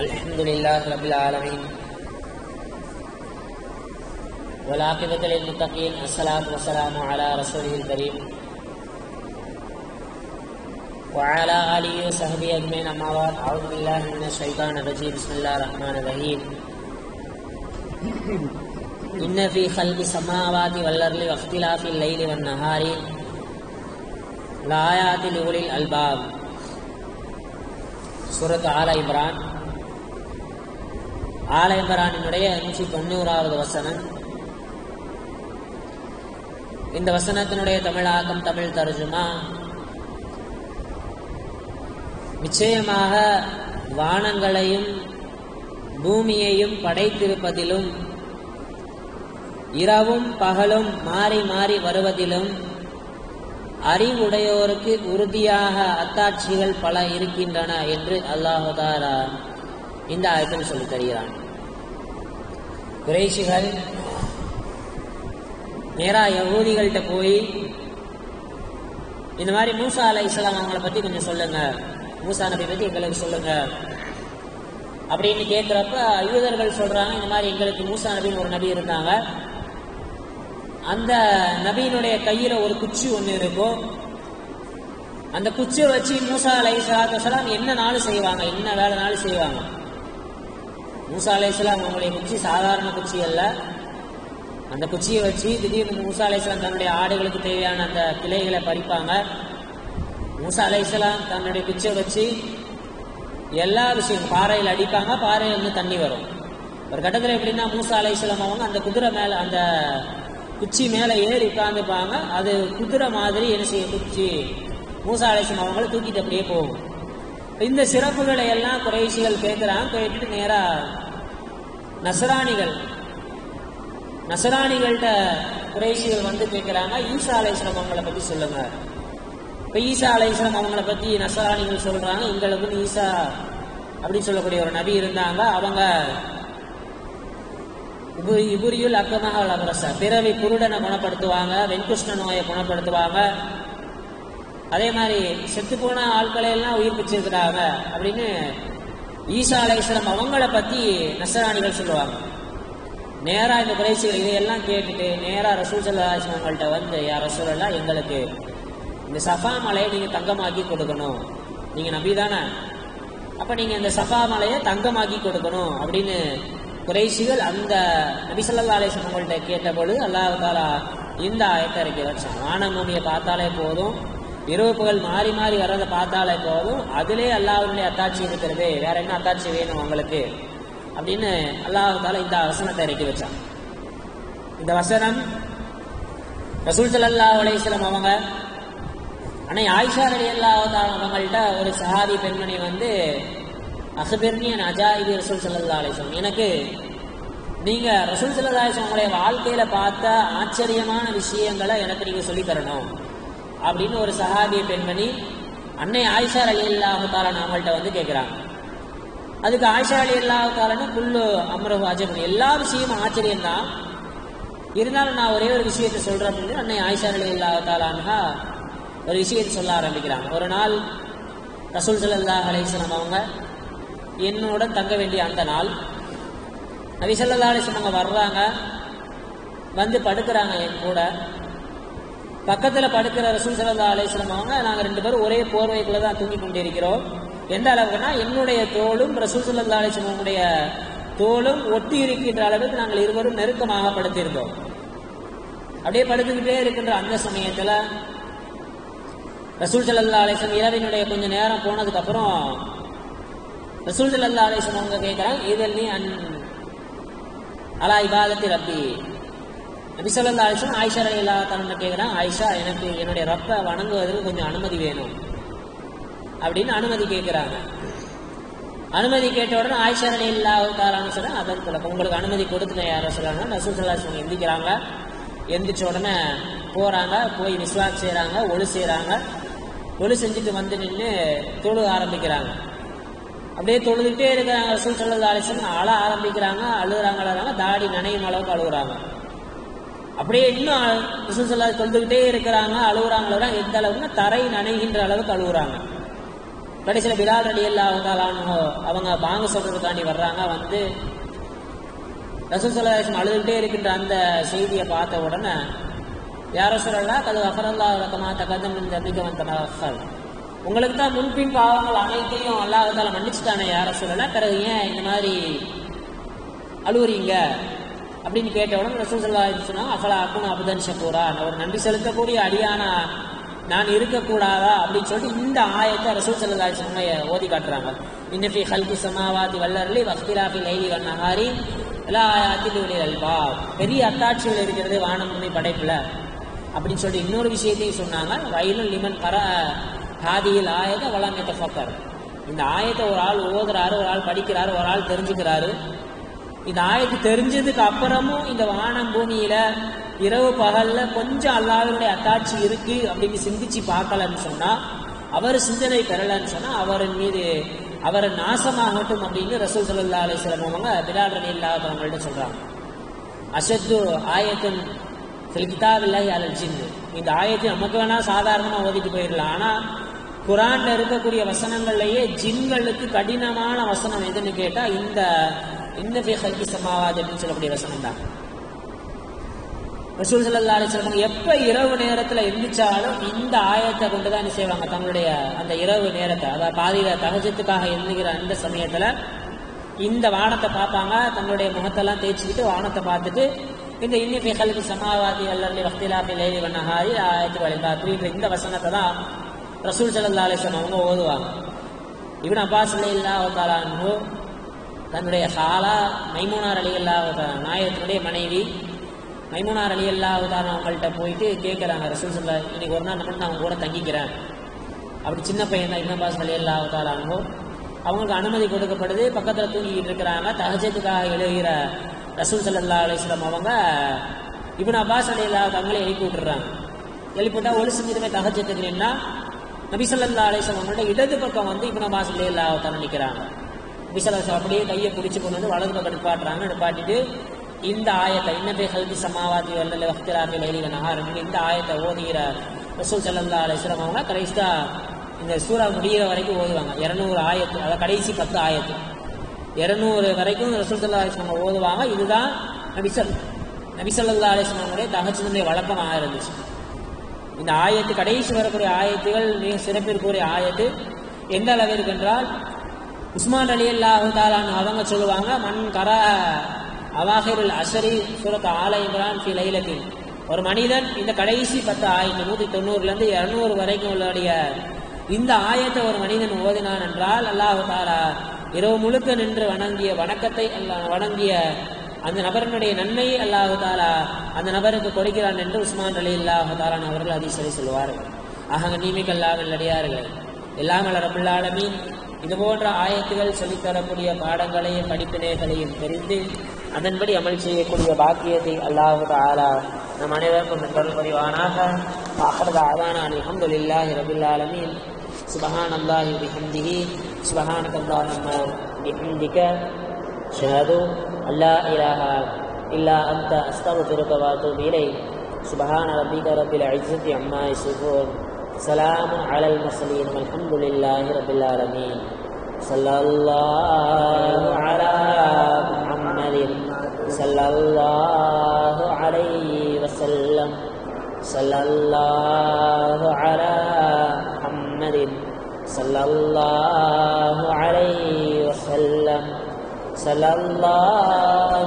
الحمد لله رب العالمين. ولاقبة للمتقين السلام والسلام على رسوله الكريم. وعلى آله وصحبه أجمعين، أما بعد، أعوذ بالله من الشيطان الرجيم. بسم الله الرحمن الرحيم. إن في خلق السماوات والأرض واختلاف الليل والنهار لآيات لأولي الألباب. سورة على عمران. ஆல நூற்றி தொண்ணூறாவது வசனம். இந்த வசனத்தினுடைய தமிழாக்கம் தமிழ் தர்ஜுமா. நிச்சயமாக வானங்களையும் பூமியையும் படைத்திருப்பதிலும் இரவும் பகலும் மாறி மாறி வருவதிலும் அறிவுடையோருக்கு உறுதியாக அத்தாட்சிகள் பல இருக்கின்றன என்று அல்லாஹுதாரா இந்த ஆயத்தில் சொல்லி தருகிறான். குறைஷிகள் நேரா யகூதிகள்கிட்ட போய் இந்த மாதிரி மூசா அலை இஸ்லாம் அவங்கள பத்தி கொஞ்சம் சொல்லுங்க. மூசா நபி பத்தி எங்களுக்கு சொல்லுங்க. அப்படின்னு கேட்கிறப்ப யூதர்கள் சொல்றாங்க இந்த மாதிரி எங்களுக்கு மூசா நபின்னு ஒரு நபி இருந்தாங்க. அந்த நபியினுடைய கையில ஒரு குச்சி ஒண்ணு இருக்கும். அந்த குச்சியை வச்சு மூசா அலை சலாத்து என்ன நாள் செய்வாங்க என்ன வேலை நாள் செய்வாங்க? மூசா அலை இஸ்லாம் அவங்களுடைய குச்சி சாதாரண குச்சி அல்ல. அந்த குச்சியை வச்சு திடீர்னு மூசா அலை இஸ்லாம் தன்னுடைய ஆடுகளுக்கு தேவையான அந்த கிளைகளை பறிப்பாங்க. மூசா அலை இஸ்லாம் தன்னுடைய குச்சியை வச்சு எல்லா விஷயம் பாறையில் அடிப்பாங்க பாறையில் இருந்து தண்ணி வரும். ஒரு கட்டத்தில் எப்படின்னா மூசா அலை இஸ்லாம் அவங்க அந்த குதிரை மேலே அந்த குச்சி மேலே ஏறி உட்காந்துப்பாங்க அது குதிரை மாதிரி என்ன செய்ய குச்சி மூசா அலைசம் அவங்கள தூக்கிட்டு அப்படியே போகும். இந்த சிறப்புகளை எல்லாம் குறைசிகள் கேட்குறாங்க. கேட்டுட்டு நேரா நசராணிகள் நசராணிகள்கிட்ட குறைசிகள் வந்து கேட்குறாங்க. ஈசா அலைஸ்லம் அவங்கள பற்றி சொல்லுங்க. இப்போ ஈசா அலைஸ்லம் அவங்கள பற்றி நசராணிகள் சொல்கிறாங்க எங்களுக்கு ஈசா அப்படின்னு சொல்லக்கூடிய ஒரு நபி இருந்தாங்க. அவங்க இபுரியுல் அக்கமாக அபரச பிறவி குருடனை குணப்படுத்துவாங்க வெண்குஷ்ண நோயை குணப்படுத்துவாங்க. அதே மாதிரி செத்து போன ஆட்களை எல்லாம் உயிர்ப்பிச்சிருக்கிறாங்க அப்படின்னு ஈசா அலேஸ்வரம் அவங்கள பத்தி நசராணிகள் சொல்லுவாங்க. நேராக இந்த குறைசிகள் இதையெல்லாம் கேட்டுட்டு நேராக ரசூல் சல்லா அவங்கள்ட்ட வந்து யார் ரசூலெல்லாம் எங்களுக்கு இந்த சஃபா மலையை நீங்கள் தங்கமாக்கி கொடுக்கணும். நீங்கள் நம்பி தானே? அப்போ நீங்கள் இந்த சஃபா மலையை தங்கமாக்கி கொடுக்கணும். அப்படின்னு குறைசிகள் அந்த நபிசல்லா அலேசன் உங்கள்கிட்ட கேட்டபொழுது அல்லாஹ் தாலா இந்த ஆயத்தை இறக்கி வச்சான். வானபூமியை பார்த்தாலே போதும். இரவு புகழ் மாறி மாறி வர்றதை பார்த்தாலே போதும். அதிலே அல்லாஹனுடைய அத்தாட்சி இருக்கிறது. வேற என்ன அத்தாட்சி வேணும் உங்களுக்கு? அப்படின்னு அல்லாஹால இந்த வசனத்தை இறக்கி வச்சான். இந்த வசனம் ரசூல் சல்லா அலையம் அவங்க அன்னை ஆயிஷா அலி அல்லாஹால அவங்கள்ட்ட ஒரு சஹாபி பெண்மணி வந்து அசபிர்னி அஜா இது ரசூல் சல்லா அலிஸ்லாம் எனக்கு நீங்க ரசூல் சல்லா அலிஸ்லாம் உங்களுடைய வாழ்க்கையில பார்த்த ஆச்சரியமான விஷயங்களை எனக்கு நீங்க சொல்லி தரணும். அப்படின்னு ஒரு சஹாபிய பெண்மணி அன்னை ஆயிஷா அலி அல்லாஹாலன் அவங்கள்ட்ட வந்து கேட்குறாங்க அதுக்கு ஆயிஷா அலி அல்லாஹாலன்னு புல்லு அம்ரஹு அஜபன் எல்லா விஷயமும் ஆச்சரியம் தான் இருந்தாலும் நான் ஒரே ஒரு விஷயத்தை சொல்றேன் அப்படின்னு அன்னை ஆயிஷா அலி அல்லாஹாலான்ஹா ஒரு விஷயத்தை சொல்ல ஆரம்பிக்கிறாங்க. ஒரு நாள் ரசூல் சல்லா அலிஸ்லாம் அவங்க என்னோட தங்க வேண்டிய அந்த நாள். நபிசல்லா அலிஸ்லம் அவங்க வர்றாங்க. வந்து படுக்கிறாங்க என் கூட. பக்கத்தில் படுக்கிற ரசூல் சல்லா அலிஸ்லம் அவங்க நாங்கள் ரெண்டு பேரும் ஒரே போர்வைக்குள்ள தான் தூங்கி கொண்டிருக்கிறோம். எந்த அளவுக்குன்னா என்னுடைய தோளும் ரசூல் சல்லா அலிஸ்லம் அவங்களுடைய தோளும் ஒட்டி இருக்கின்ற அளவுக்கு நாங்கள் இருவரும் நெருக்கமாக படுத்திருந்தோம். அப்படியே படுத்துக்கிட்டே இருக்கின்ற அந்த சமயத்தில் ரசூல் சல்லா அலிஸ்லம் இரவினுடைய கொஞ்சம் நேரம் போனதுக்கு அப்புறம் ரசூல் சல்லா அலிஸ்லம் அவங்க கேட்குறாங்க இதில் நீ அன் அலா இபாதத்தில் அப்படி நபிசல்லா ஆயிஷும் ஆயிஷா அலி அல்லா தலன்னு ஆயிஷா எனக்கு என்னுடைய ரப்பை வணங்குவதற்கு கொஞ்சம் அனுமதி வேணும். அப்படின்னு அனுமதி கேட்குறாங்க. அனுமதி கேட்ட உடனே ஆயிஷா அலி இல்லா சொன்னால் அதன் போல உங்களுக்கு அனுமதி கொடுத்துட்டேன் யாரோ சொல்கிறாங்க நசூசல்லா சொல்லி எந்திக்கிறாங்க. எந்திரிச்ச உடனே போகிறாங்க போய் விஸ்வாக் செய்கிறாங்க ஒழு செய்கிறாங்க ஒழு செஞ்சுட்டு வந்து நின்று தொழு ஆரம்பிக்கிறாங்க. அப்படியே தொழுதுகிட்டே இருக்கிறாங்க ரசூல் சல்லா அலிஸ்லம் அழ ஆரம்பிக்கிறாங்க அழுகுறாங்க அழுகுறாங்க. தாடி நனையும் அளவுக்கு அழுகுறாங்க. அப்படியே இன்னும் ரசூல் சல்லா தொழுதுகிட்டே இருக்கிறாங்க அழுகுறாங்களா எந்த அளவுக்குன்னா தரை நனைகின்ற அளவுக்கு அழுகுறாங்க. கடைசியில் பிலால் அலி அல்லாஹாலானோ அவங்க பாங்க சொல்றதுக்காண்டி வர்றாங்க. வந்து ரசூல் சல்லாஹம் அழுதுகிட்டே இருக்கின்ற அந்த செய்தியை பார்த்த உடனே யார சொல்லலாம் கது அஃபரல்லா ரகமா தகதம் இந்த அதிக வந்த உங்களுக்கு தான் முன்பின் பாவங்கள் அனைத்தையும் அல்லாஹால மன்னிச்சுட்டானே யார சொல்லல பிறகு ஏன் இந்த மாதிரி அழுவுறீங்க? அப்படின்னு கேட்ட உடனே ரசூல் சொன்னா அஃபலா அக்குன் அபுதன் ஷக்கூரா ஒரு நன்றி செலுத்தக்கூடிய அடியானா? நான் இருக்கக்கூடாதா? அப்படின்னு சொல்லிட்டு இந்த ஆயத்தை ரசூல் சல்லா சொன்ன ஓதி காட்டுறாங்க. இன்னஃபி ஹல்கு சமாவாதி வல்லர்லி வக்திலாஃபி லைலி வண்ணஹாரி எல்லா ஆயாத்தில் உள்ள அல்பா பெரிய அத்தாட்சிகள் இருக்கிறது வானம் படைப்பில். அப்படின்னு சொல்லிட்டு இன்னொரு விஷயத்தையும் சொன்னாங்க வயலும் லிமன் பர ஹாதியில் ஆயத்தை வளம் ஃபக்கர் இந்த ஆயத்தை ஒரு ஆள் ஓதுறாரு ஒரு ஆள் படிக்கிறாரு ஒரு ஆள் தெரிஞ்சுக்கிறாரு. இந்த ஆயத்து தெரிஞ்சதுக்கு அப்புறமும் இந்த வானம் பூமியில இரவு பகல்ல கொஞ்சம் அல்லாஹ்வுடைய அத்தாட்சி இருக்கு அப்படின்னு சிந்திச்சு பார்க்கலன்னு சொன்னா அவர் சிந்தனை பெறலன்னு சொன்னா அவரின் மீது அவரை நாசமாகட்டும் அப்படின்னு ரசூல் சல்லா அலிஸ்லாம் அவங்க பிலால் ரலி இல்லாதவங்கள்ட்ட சொல்றாங்க. அசத்து ஆயத்தன் சில கிதாபில்லாஹி அலல் ஜின்னு இந்த ஆயத்தை நமக்கு வேணா சாதாரணமா ஓதிட்டு போயிடலாம். ஆனா குரான்ல இருக்கக்கூடிய வசனங்கள்லயே ஜின்களுக்கு கடினமான வசனம் எதுன்னு கேட்டா இந்த இந்த ஹல்கி சமாவாத் அப்படின்னு சொல்லக்கூடிய வசனம் தான் ரசூல் சல்லா அலிஸ்லாம் எப்ப இரவு நேரத்துல எந்திரிச்சாலும் இந்த ஆயத்தை கொண்டு தான் என்ன செய்வாங்க? தங்களுடைய அந்த இரவு நேரத்தை அதாவது பாதியில தகஜத்துக்காக எழுந்துகிற அந்த சமயத்துல இந்த வானத்தை பார்ப்பாங்க. தங்களுடைய முகத்தெல்லாம் தேய்ச்சிக்கிட்டு வானத்தை பார்த்துட்டு இந்த இன்னி ஹல்கி சமாவாதி அல்லி வக்திலாபி லேலி வண்ணஹாரி ஆயத்து வழிபாத்துன்ற இந்த வசனத்தை தான் ரசூல் சல்லா அலிஸ்லாம் அவங்க ஓதுவாங்க. இவன் அப்பாஸ் இல்லா தாலான்னு தன்னுடைய ஹாலா மைமூனார் அலி அல்லா நாயகத்தினுடைய மனைவி. மைமூனார் அலி அல்லா அவங்கள்ட்ட போயிட்டு கேட்குறாங்க ரசூல் சொல்லா இன்னைக்கு ஒரு நாள் மட்டும் நான் அவங்க கூட தங்கிக்கிறேன் அப்படி சின்ன பையன் தான் இன்னபாஸ் அப்பாஸ் அலி அல்லா அவங்களுக்கு அனுமதி கொடுக்கப்படுது பக்கத்தில் தூங்கிக்கிட்டு இருக்கிறாங்க தகஜத்துக்காக எழுகிற ரசூல் சல்லா அலிஸ்லாம் அவங்க இவன் அப்பாஸ் அலி அல்லா அவங்களே எழுப்பி விட்டுறாங்க. எழுப்பிவிட்டா ஒளி செஞ்சதுமே தகஜத்துக்கு நின்னா நபி சல்லா அலிஸ்லாம் அவங்கள்ட்ட இடது பக்கம் வந்து இவன் அப்பாஸ் அலி அல்லா நிற்கிறாங்க விசலாசம் அப்படியே கையை பிடிச்சி கொண்டு வந்து வலது பக்கம் நிப்பாட்டுறாங்க. நிப்பாட்டிட்டு இந்த ஆயத்தை இன்னபே ஹல்கி சமாவாதி வல்லல வக்திராபி லைலில நஹார் இந்த ஆயத்தை ஓதுகிற ரசூல் சல்லா அலிஸ்லாம் அவங்க கடைசியா இந்த சூறா முடிகிற வரைக்கும் ஓதுவாங்க. இரநூறு ஆயத்து அதாவது கடைசி பத்து ஆயத்து. இரநூறு வரைக்கும் ரசூல் சல்லா அலிஸ்லாம் ஓதுவாங்க. இதுதான் நபிசல் நபிசல்லா அலிஸ்லாமுடைய தகச்சினுடைய வழக்கமாக இருந்துச்சு. இந்த ஆயத்து கடைசி வரக்கூடிய ஆயத்துகள் மிக சிறப்பிற்குரிய ஆயத்து. எந்த அளவிற்கு என்றால் உஸ்மான் அலி அல்லாஹு அவங்க சொல்லுவாங்க மண் கர அவாஹிருல் அசரி சூரத் ஆல இம்ரான் ஃபி லைலத்தின். ஒரு மனிதன் இந்த கடைசி பத்து ஆயிரத்தி நூற்றி தொண்ணூறுலேருந்து இரநூறு வரைக்கும் உள்ளடைய இந்த ஆயத்தை ஒரு மனிதன் ஓதினான் என்றால் அல்லாஹு தாலா இரவு முழுக்க நின்று வணங்கிய வணக்கத்தை வணங்கிய அந்த நபரினுடைய நன்மையை அல்லாஹு தாலா அந்த நபருக்கு கொடுக்கிறான் என்று உஸ்மான் அலி அல்லாஹு தாலான் அவர்கள் அதிசரி சொல்லுவார்கள். ஆக நீமிக்கல்லாமல் அடியார்கள் எல்லாமல் ரபுல்லாலமீன் இது போன்ற ஆயத்துகள் சொல்லித்தரக்கூடிய பாடங்களையும் படிப்பினைகளையும் தெரிந்து அதன்படி அமல் செய்யக்கூடிய பாக்கியத்தை அல்லாஹு ஆலா நம் அனைவருக்கும் நன்றல் புரிவானாக ஆஹரத ஆதானான் அல்ஹம்துலில்லாஹி ரபுல் ஆலமீன். சுபஹான் அல்லாஹி பிஹம்திஹி. சுபஹானக அல்லாஹும்ம பிஹம்திக. ஷஹது அல்லா இலாஹா இல்லா அந்த அஸ்தக்ஃபிருக திருக்கவாத்து அத்தூபு இலைக். சுபஹான ரப்பிக ரப்பில் அம்மா இசுபோன் سلام على المرسلين والحمد لله رب العالمين. صلى الله على محمد صلى الله عليه وسلم. صلى الله على محمد صلى الله عليه وسلم. صلى الله